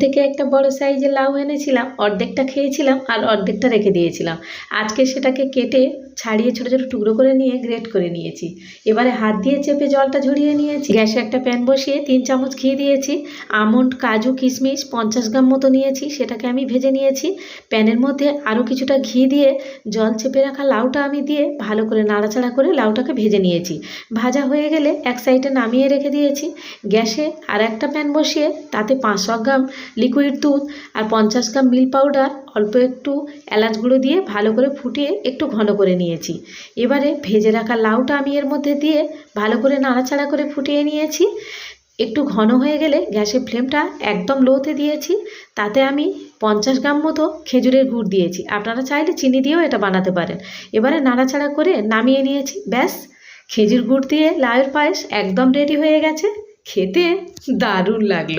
থেকে একটা বড় সাইজের লাউ এনেছিলাম, অর্ধেকটা খেয়েছিলাম আর অর্ধেকটা রেখে দিয়েছিলাম। আজকে সেটাকে কেটে ছাড়িয়ে ছোটো ছোটো টুকরো করে নিয়ে গ্রেট করে নিয়েছি। এবারে হাত দিয়ে চেপে জলটা ঝরিয়ে নিয়েছি। গ্যাসে একটা প্যান বসিয়ে তিন চামচ ঘি দিয়েছি, আমন্ড, কাজু, কিশমিশ পঞ্চাশ গ্রাম মতো নিয়েছি, সেটাকে আমি ভেজে নিয়েছি। প্যানের মধ্যে আরও কিছুটা ঘি দিয়ে জল চেপে রাখা লাউটা আমি দিয়ে ভালো করে নাড়াচাড়া করে লাউটাকে ভেজে নিয়েছি। ভাজা হয়ে গেলে এক সাইডে নামিয়ে রেখে দিয়েছি। গ্যাসে আর একটা প্যান বসিয়ে তাতে পাঁচশো গ্রাম লিকুইড দুধ আর পঞ্চাশ গ্রাম মিল্ক পাউডার অল্প একটু এলাচ গুঁড়ো দিয়ে ভালো করে ফুটিয়ে একটু ঘন করে নিয়েছি। এবারে ভেজে রাখা লাউটা আমি এর মধ্যে দিয়ে ভালো করে নাড়াচাড়া করে ফুটিয়ে নিয়েছি। একটু ঘন হয়ে গেলে গ্যাসের ফ্লেমটা একদম লোতে দিয়েছি। তাতে আমি পঞ্চাশ গ্রাম মতো খেজুরের গুড় দিয়েছি। আপনারা চাইলে চিনি দিয়েও এটা বানাতে পারেন। এবারে নাড়াচাড়া করে নামিয়ে নিয়েছি। ব্যাস, খেজুর গুড় দিয়ে লাউয়ের পায়েস একদম রেডি হয়ে গেছে। খেতে দারুণ লাগল।